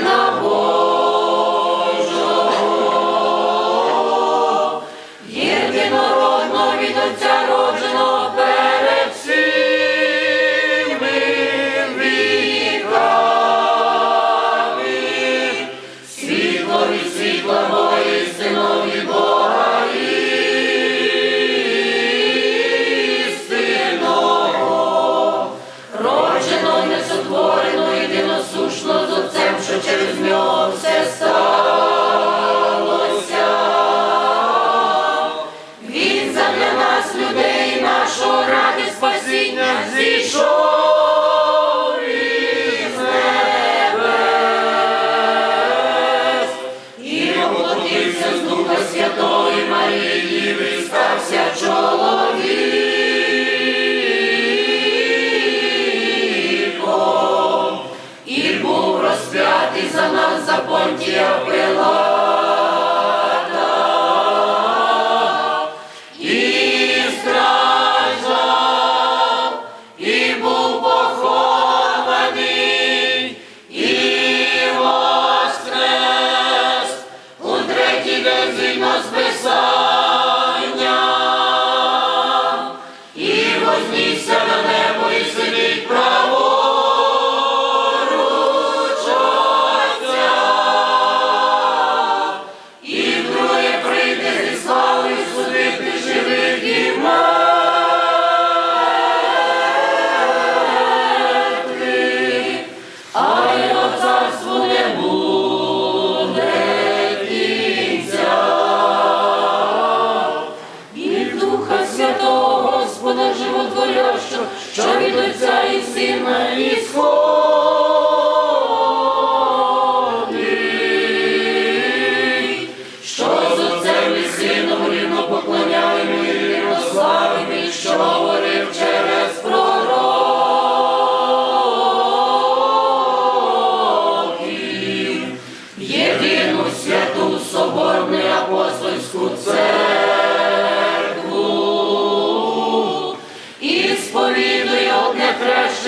Amen. чоловіком, і був розп'ятий за нас за понтія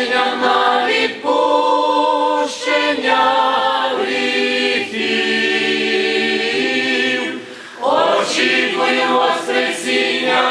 Прощення на відпущення гріхів, очікую Воскресіння.